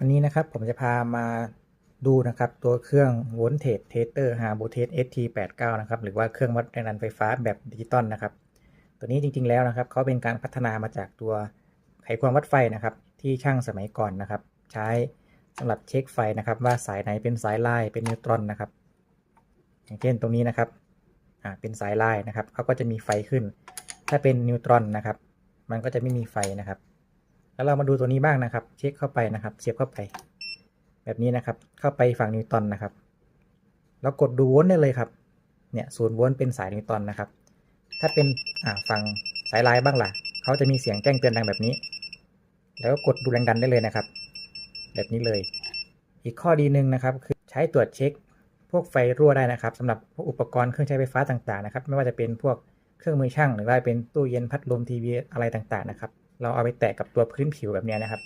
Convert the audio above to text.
วันนี้นะครับผมจะพามาดูนะครับตัวเครื่อง Voltage Tester Harbo Test ST89 นะครับหรือว่าเครื่องวัดแรงดันไฟฟ้าแบบดิจิตอลนะครับ ตัวนี้จริงๆแล้วนะครับเขาเป็นการพัฒนามาจากตัวไขควงวัดไฟนะครับ ที่ช่างสมัยก่อนนะครับ ใช้สำหรับเช็คไฟนะครับ ว่าสายไหนเป็นสายไล่เป็นนิวตรอนนะครับ อย่างเช่นตรงนี้นะครับอ่าเป็นสายไล่นะครับเขาก็จะมีไฟขึ้น ถ้าเป็นนิวตรอนนะครับ มันก็จะไม่มีไฟนะครับ แล้วเรามาดูตัวนี้บ้างนะครับ เช็คเข้าไปนะครับ เสียบเข้าไป แบบนี้นะครับ เข้าไปฝั่งนิวตันนะครับ แล้วกดดูโวลต์ได้เลยครับ เนี่ยศูนย์โวลต์เป็นสายนิวตันนะครับ ถ้าเป็นอ่าฝั่งสายไลน์บ้างล่ะ เขาจะมีเสียงแจ้งเตือนดังแบบนี้ แล้วก็กดดูแรงดันได้เลยนะครับ แบบนี้เลย อีกข้อดีหนึ่งนะครับ คือใช้ตรวจเช็ค พวกไฟรั่วได้นะครับสำหรับพวกอุปกรณ์เครื่องใช้ไฟฟ้าต่างๆนะครับ ไม่ว่าจะเป็นพวก เครื่องมือช่างหรือว่าเป็นตู้เย็นพัดลมทีวีอะไรต่างๆนะครับ เราเอาไปแตะกับตัวพื้นผิวแบบนี้นะครับ